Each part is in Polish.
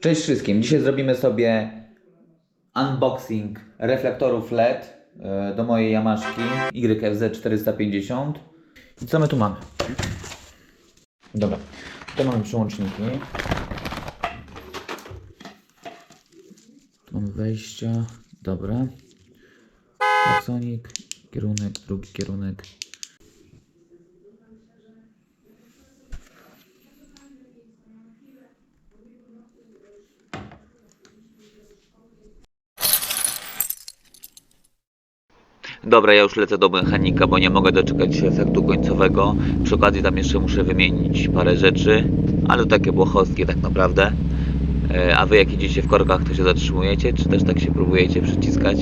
Cześć wszystkim. Dzisiaj zrobimy sobie unboxing reflektorów LED e, do mojej Yamaszki YFZ 450. I co my tu mamy? Dobra, tutaj mamy przyłączniki. Tu mamy wejścia. Dobra. Aksonik, kierunek, drugi kierunek. Dobra, ja już lecę do mechanika, bo nie mogę doczekać się efektu końcowego. Przy okazji tam jeszcze muszę wymienić parę rzeczy, ale to takie błochostkie tak naprawdę. E, A wy jak idziecie w korkach, to się zatrzymujecie, czy też tak się próbujecie przyciskać?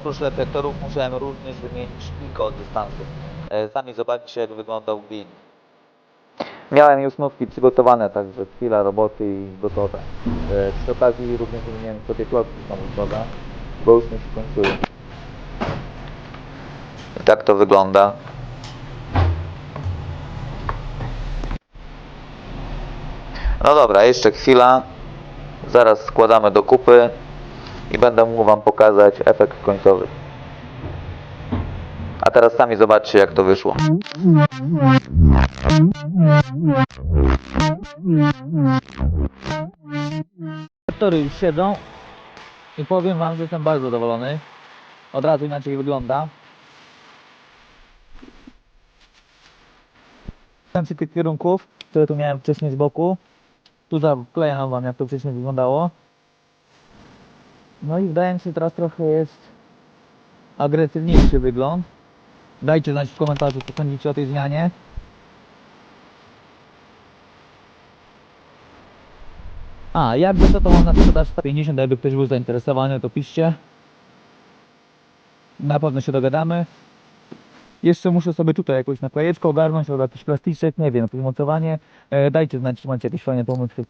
Oprócz reflektorów musiałem również wymienić szpilkę od dystansu. E, Sami zobaczcie jak wyglądał bin. Miałem już nówki przygotowane, także chwila roboty i gotowe. E, Przy okazji również wymieniłem sobie klocki samochodowe, bo już mi się kończyły. I tak to wygląda. No dobra, jeszcze chwila. Zaraz składamy do kupy i będę mógł Wam pokazać efekt końcowy. A teraz sami zobaczcie jak to wyszło. Tory już siedzą i powiem Wam, że jestem bardzo zadowolony. Od razu inaczej wygląda. Tych kierunków, które tu miałem wcześniej z boku. Tu zaklejam Wam jak to wcześniej wyglądało. No i wydaje mi się teraz trochę jest agresywniejszy wygląd. Dajcie znać w komentarzu co sądzicie o tej zmianie. A, jakby to to mam na sprzedaż 150, jakby ktoś był zainteresowany to piszcie. Na pewno się dogadamy. Jeszcze muszę sobie tutaj jakąś naklejeczkę ogarnąć albo jakiś plastyczek, nie wiem, mocowanie. E, dajcie znać, czy macie jakieś fajne pomysły.